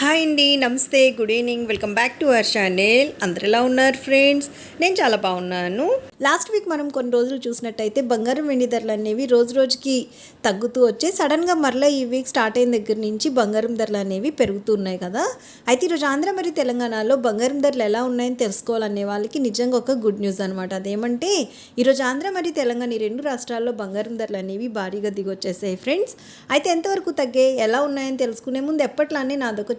Hi అండి నమస్తే good evening. Welcome back to our channel. అందరు ఎలా ఉన్నారు ఫ్రెండ్స్? నేను చాలా బాగున్నాను. లాస్ట్ వీక్ మనం కొన్ని రోజులు చూసినట్టయితే బంగారం వెండి ధరలు అనేవి రోజు రోజుకి తగ్గుతూ వచ్చే సడన్గా మరలా ఈ వీక్ స్టార్ట్ అయిన దగ్గర నుంచి బంగారం ధరలు అనేవి పెరుగుతూ ఉన్నాయి కదా. అయితే ఈరోజు ఆంధ్ర మరియు తెలంగాణలో బంగారం ధరలు ఎలా ఉన్నాయని తెలుసుకోవాలనే వాళ్ళకి నిజంగా ఒక గుడ్ న్యూస్ అనమాట అదేమంటే ఈరోజు ఆంధ్ర మరియు తెలంగాణ ఈ రెండు రాష్ట్రాల్లో బంగారం ధరలు అనేవి భారీగా దిగొచ్చేసాయి ఫ్రెండ్స్. అయితే ఎంతవరకు తగ్గాయి ఎలా ఉన్నాయని తెలుసుకునే ముందు ఎప్పట్లానే నాదొక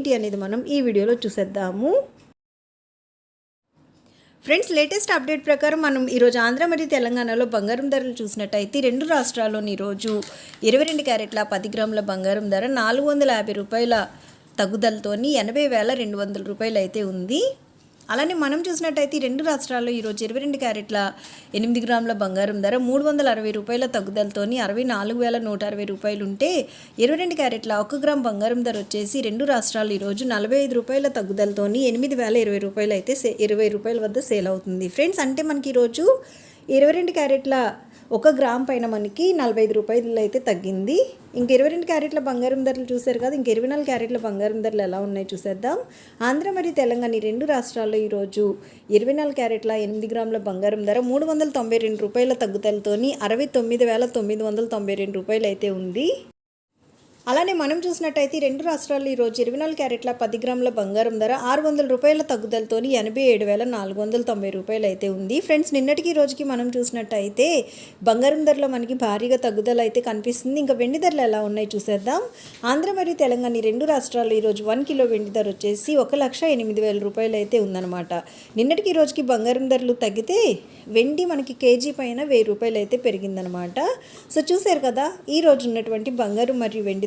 ఏంటి అనేది మనం ఈ వీడియోలో చూసేద్దాము. ఫ్రెండ్స్ లేటెస్ట్ అప్డేట్ ప్రకారం మనం ఈరోజు ఆంధ్ర మరియు తెలంగాణలో బంగారం ధరలు చూసినట్టయితే రెండు రాష్ట్రాల్లోని ఈరోజు ఇరవై రెండు క్యారెట్ల పది గ్రాముల బంగారం ధర నాలుగు వందల యాభై రూపాయల తగ్గుదలతోని ఎనభై వేల రెండు వందల రూపాయలు అయితే ఉంది. అలానే మనం చూసినట్టయితే ఈ రెండు రాష్ట్రాల్లో ఈరోజు ఇరవై రెండు క్యారెట్ల ఎనిమిది గ్రాముల బంగారం ధర మూడు వందల అరవై రూపాయల తగ్గుదలతోని అరవై నాలుగు వేల నూట అరవై రూపాయలు ఉంటే ఇరవై రెండు క్యారెట్ల ఒక గ్రామ్ బంగారం ధర వచ్చేసి రెండు రాష్ట్రాలు ఈరోజు నలభై ఐదు రూపాయల తగ్గుదలతోని ఎనిమిది వేల ఇరవై రూపాయలు అయితే సే ఇరవై రూపాయల వద్ద సేల్ అవుతుంది. ఫ్రెండ్స్ అంటే మనకి ఈరోజు ఇరవై రెండు క్యారెట్ల ఒక గ్రామ్ పైన మనకి నలభై ఐదు రూపాయలు అయితే తగ్గింది. ఇంక ఇరవై రెండు క్యారెట్ల బంగారం ధరలు చూశారు కదా ఇంక ఇరవై నాలుగు క్యారెట్ల బంగారం ధరలు ఎలా ఉన్నాయి చూసేద్దాం. ఆంధ్ర మరియు తెలంగాణ ఈ రెండు రాష్ట్రాల్లో ఈరోజు ఇరవై నాలుగు క్యారెట్ల ఎనిమిది గ్రాముల బంగారం ధర మూడు వందల తొంభై రెండు రూపాయల తగ్గుదలతోని అరవై తొమ్మిది వేల తొమ్మిది వందల తొంభై రెండు రూపాయలు అయితే ఉంది. అలానే మనం చూసినట్టయితే రెండు రాష్ట్రాల్లో ఈరోజు ఇరవై నాలుగు క్యారెట్ల పది గ్రాముల బంగారం ధర ఆరు వందల రూపాయల తగ్గుదలతో ఎనభై ఏడు వేల నాలుగు వందల తొంభై రూపాయలు అయితే ఉంది. ఫ్రెండ్స్ నిన్నటికి రోజుకి మనం చూసినట్టయితే బంగారం ధరలో మనకి భారీగా తగ్గుదల అయితే కనిపిస్తుంది. ఇంకా వెండి ధరలు ఎలా ఉన్నాయి చూసేద్దాం. ఆంధ్ర మరియు తెలంగాణ ఈ రెండు రాష్ట్రాల్లో ఈరోజు వన్ కిలో వెండి ధర వచ్చేసి ఒక లక్ష ఎనిమిది వేల రూపాయలు అయితే ఉందన్నమాట. నిన్నటికి ఈ రోజుకి బంగారం ధరలు తగ్గితే వెండి మనకి కేజీ పైన వెయ్యి రూపాయలు అయితే పెరిగిందనమాట సో చూసారు కదా ఈరోజు ఉన్నటువంటి బంగారం మరియు వెండి